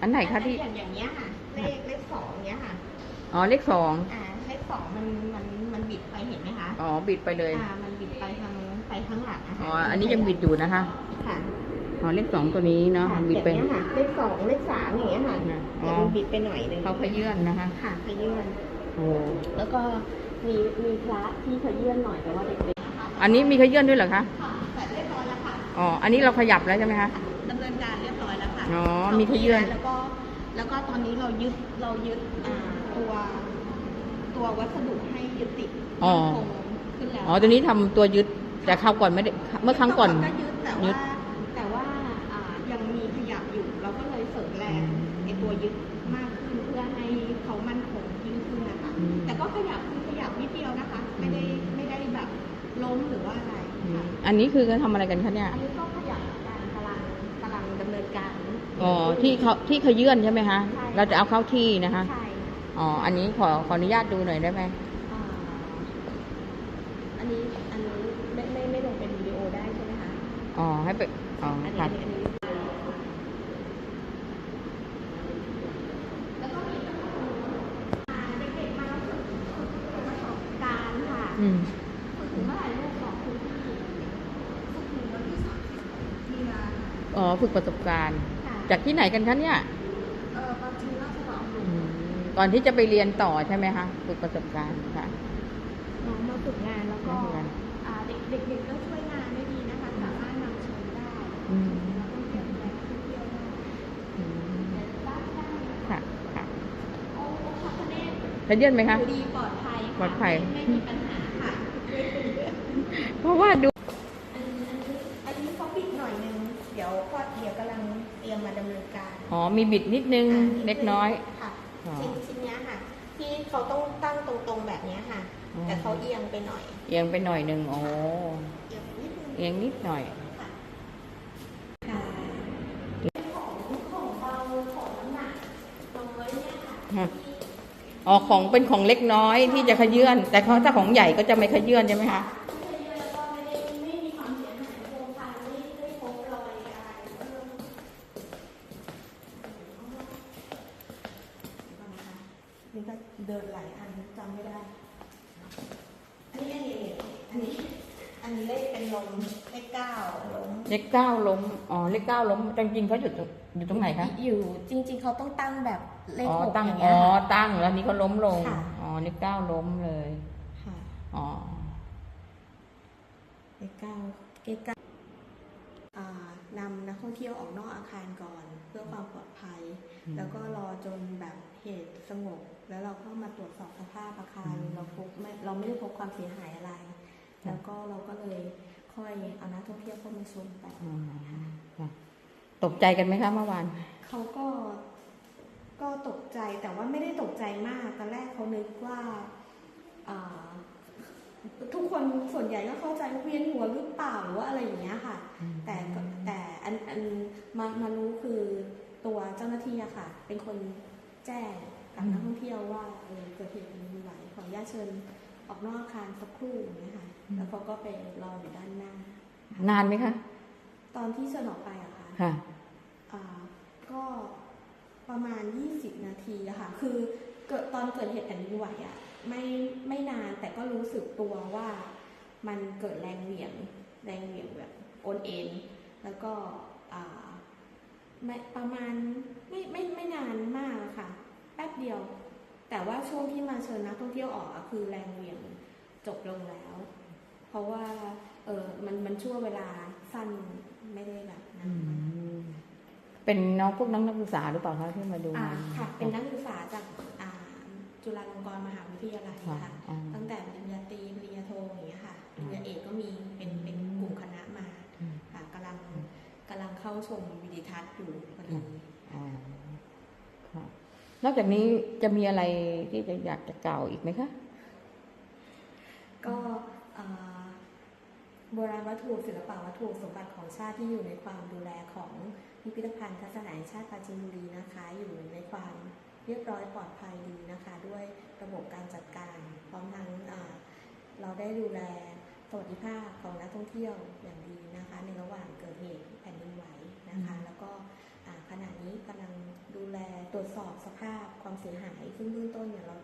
อันไหนคะที่ อย่างอย่างเงี้ยค่ะ เลขเลขสองเงี้ยค่ะ อ๋อเลขสอง อ่า เลขสองมันมันมันบิดไปเห็นไหมคะ อ๋อบิดไปเลย อ่า มันบิดไปทางไปข้างหลังนะคะอ๋ออันนี้ยังบิดอยู่นะคะ ค่ะอ๋อเลขสองตัวนี้เนาะค่ะมันบิดไปอย่างเงี้ยค่ะ เลขสองเลขสามอย่างเงี้ยค่ะอ๋อ แต่มันบิดไปหน่อยนึงเขาขยื่นนะคะ ค่ะขยื่นโอ้ แล้วก็มีมีพระที่ขยื่นหน่อยแต่ว่าเด็กๆนะคะอันนี้มีขยื่นด้วยเหรอคะ ค่ะแต่เรียบร้อยแล้วค่ะ อ๋อ อันนี้เราขยับแล้วใช่ไหมคะ อยแล้วค่ะอ๋อเข้ามีขยื่นที่แล้วก็แล้วก็ตอนนี้เรายึดเรายึดอ่าตัวตัววัสดุให้ยึดติดอ๋อคงขึ้นแล้ว อ๋อตัวนี้ทำตัวยึดแต่คราวก่อนไม่ได้เมื่อครั้งก่อน ก็ยึดแต่ยึว่าด แต่ว่าอ่ายังมีขยับอยู่ เราก็เลยเสริมแรงอืมในตัวยึดมากขึ้นเพื่อให้เขามั่นคงยิ่งขึ้นนะคะ อืม แต่ก็ขยับคือขยับนิดเดียวนะคะ ไม่ได้ไม่ได้แบบล้มหรือว่าอะไรค่ะอันนี้คือเขาทำอะไรกันคะเนี่ย อันนี้ก็ขยับการกำลัง กำลังดำเนินการอ๋อที่เขาที่ขยื่นใช่ไหมคะใช่เราจะเอาเข้าที่นะคะ ใช่อ๋อ อันนี้ขอขออนุญาตดูหน่อยได้ไหมอ่าอันนี้อันนี้ไม่ไม่ไม่ลงเป็นวิดีโอได้ใช่ไหมคะอ๋อ ให้ไปอ๋ออันนี้ค่ะ อันนี้อันนี้แล้วก็มีอ่าเด็กๆมาฝึกฝึกประสบการณ์ค่ะ อืม ฝึกถึงเมื่อไหร่ลูกบอกคุณพี่ฝึกถึงวันที่สามสิบมีนา อ๋อ ฝึกประสบการณ์ค่ะจากที่ไหนกันคะเนี่ยเออปาจีนราชบัณฑิตอืมก่อนที่จะไปเรียนต่อใช่ไหมคะฝึกประสบการณ์ค่ะ น้องมาฝึกงานแล้วก็มาฝึกงาน อ่าเด็กเด็กๆก็ช่วยงานได้ดีนะคะสามารถนำเชิญได้อืมแล้วก็เก็บแรงท่องเที่ยวได้อืมได้ได้นะคะค่ะค่ะโอ้โอ้พระคเนศขยื่นไหมคะอยู่ดีปลอดภัยค่ะปลอดภัย ไม่ไม่มีปัญหาค่ะ เพราะว่าดู อ๋อมีบิดนิดนึงอ่าเล็กน้อย ค่ะอ๋อ ชิ้นชิ้นเนี้ยค่ะ ที่เขาต้องตั้งตรงๆแบบเนี้ยค่ะอ๋อแต่เขาเอียงไปหน่อยเอียงไปหน่อยหนึ่งโอ้เอียงนิดนึง เอียงนิดหน่อยค่ะค่ะของของเบาของน้ำหนักน้อยเนี่ยค่ะฮะ อ๋อของเป็นของเล็กน้อยที่จะขยื่นแต่เขาถ้าของใหญ่ก็จะไม่ขยื่นใช่ไหมคะไม่ได้เยอะแล้วก็ไม่ได้ไม่มีความเสียหายโครงการไม่ได้พบรอยอะไรเพิ่มนี่ก็เดินหลายอันจำไม่ได้ อันนี้อันนี้อั นนี้อันนี้เลขเป็นลมเลขเก้าลมเลขเก้าล้มอ๋อเลขเก้าล้มจริงๆเขาอยู่ตรงอยู่ตรงไหนคะอยู่จริง ๆเขาต้องตั้งแบบเลขอ๋อหกตั้งอย่างอ๋เงี้อยค่ะตั้งแล้วนี้เขาล้มลงค่ะ อ๋อเลขเก้าล้มเลยค่ะอ๋อเลขเก้าเลขเก้าอ่านำนักท่องเที่ยวออกนอกอาคารก่อน เพื่อความปลอดภัยอืมแล้วก็รอจนแบบเหตุสงบ แล้วเราเข้ามาตรวจสอบสภาพอาคารอืมเราพบไม่เราไม่ได้พบความเสียหายอะไรค่ะ แล้วก็เราก็เลยค่อยเอานักท่องเที่ยวเข้ามาชมแบบอ๋อค่ะตกใจกันไหมคะเมื่อวานเขาก็ก็ตกใจแต่ว่าไม่ได้ตกใจมากตอนแรกเขานึกว่าอ่าทุกคนส่วนใหญ่ก็เข้าใจว่าเวียนหัวหรือเปล่าหรือว่าอะไรอย่างเงี้ยค่ะอืมแต่ก็แต่อันอันมามารู้คือตัวเจ้าหน้าที่อะค่ะ เป็นคนแจ้งกับนักท่องเที่ยวว่าเออเกิดเหตุแผ่นดินไหวขออนุญาตเชิญ ออกนอกอาคารสักครู่อย่างเงี้ยค่ะแล้วเขาก็ไปรออยู่ด้านหน้า นานไหมคะ ตอนที่เชิญออกไปอะค่ะค่ะอ่าก็ประมาณ 20 นาทีอะค่ะ คือเกิดตอนเกิดเหตุแผ่นดินไหวอะไม่ไม่นานแต่ก็รู้สึกตัวว่ามันเกิดแรงเหวี่ยงแรงเหวี่ยงแบบโอนเอ็นแล้วก็อ่าไม่ประมาณไม่ไม่ไม่นานมากอะค่ะ แป๊บเดียว แต่ว่าช่วงที่มาเชิญนักท่องเที่ยวออกอะคือแรงเหวี่ยงจบลงแล้ว เพราะว่าเออมันมันช่วงเวลาสั้นไม่ได้แบบนานมากเป็นน้องพวกน้องนักศึกษาหรือเปล่าคะที่มาดูอ่างานค่ะ เป็นนักศึกษาจากอ่าจุฬาลงกรณ์มหาวิทยาลัยค่ะค่ะอ๋อตั้งแต่ปริญญาตรีปริญญาโทอย่างเงี้ยค่ะปอืมริญญาเอกก็มีเป็นเป็นกลุ่มคณะมาอืมค่ะกำลังกำลังเข้าชมวิดีทัศน์อยู่พอดีอ๋อค่ะ นอกจากนี้จะมีอะไรที่จะอยากจะกล่าวอีกไหมคะ ก็โบราณวัตถุศิลปะวัตถุสมบัติของชาติที่อยู่ในความดูแลของพิพิธภัณฑ์ทัศนแห่งชาติปาจีนบุรีนะคะ อยู่ในความเรียบร้อยปลอดภัยดีนะคะ ด้วยระบบการจัดการ พร้อมทั้งเราได้ดูแลสวัสดิภาพของนักท่องเที่ยวอย่างดีนะคะ ในระหว่างเกิดเหตุแผ่นดินไหวนะคะ แล้วก็ ขณะนี้กำลังดูแลตรวจสอบสภาพความเสียหาย ซึ่งเบื้องต้นเนี่ยเรา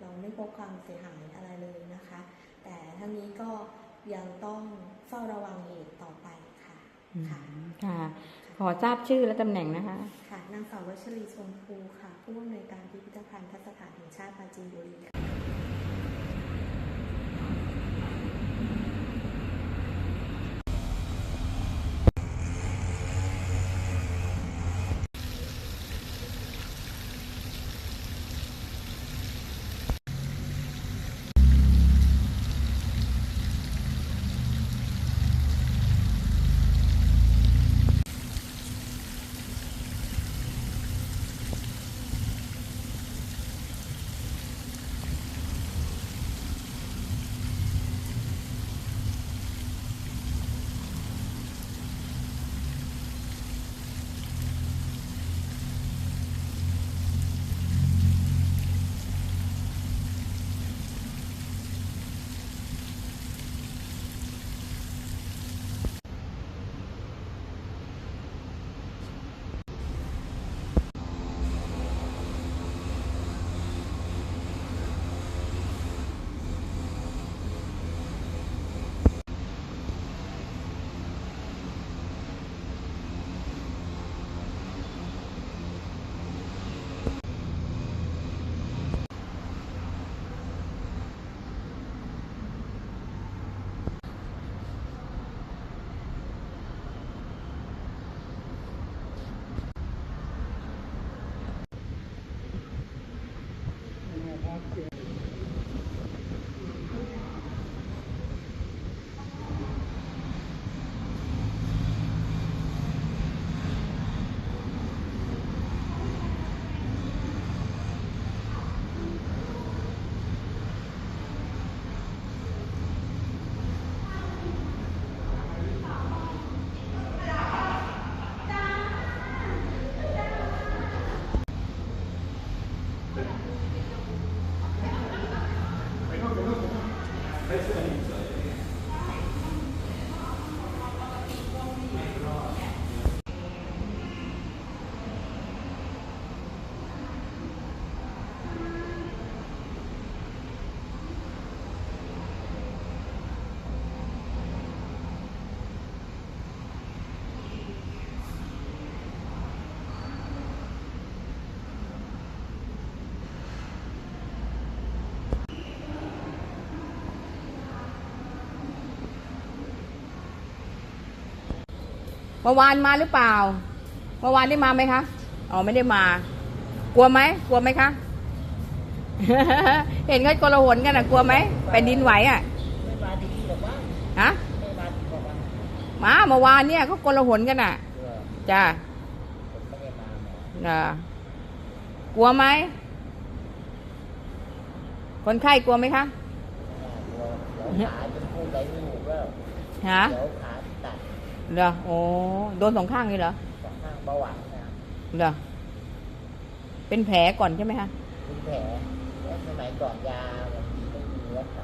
เราไม่พบความเสียหายอะไรเลยนะคะ แต่ทั้งนี้ก็ยังต้องเฝ้าระวังเหตุต่อไปค่ะอืมค่ะค่ะ ขอทราบชื่อและตำแหน่งนะคะ ค่ะนางสาววัชรีชมพูค่ะ ผู้อำนวยการพิพิธภัณฑ์ทัศถานแห่งชาติปราจีนบุรี Okay. ค่ะ เมื่อวานมาหรือเปล่า เมื่อวานได้มาไหมคะ อ๋อไม่ได้มา กลัวไหม กลัวไหมคะ เห็นเขากลาหนกันอะ กลัวไหมแผ่นดินไหวอะไม่มาดีหรอกว่าฮะไม่มาดีหรอกว่ามาเมื่อวานเนี่ยเขากลาหนกันอะเออจ้าผมไม่ได้มาหมอเออกลัวไหม คนไข้กลัวไหมคะเดี๋ยวขาจะพูดอะไรไม่ถูกแล้วฮะ เดี๋ยวขาตัดเหรอโอ้โดนสองข้างเลยเหรอสองข้างเบาหวานนะเหรอเป็นแผลก่อนใช่ไหมคะคุณแผลแล้วสมัยก่อนยาบางทีต้องมีรักษาสมัย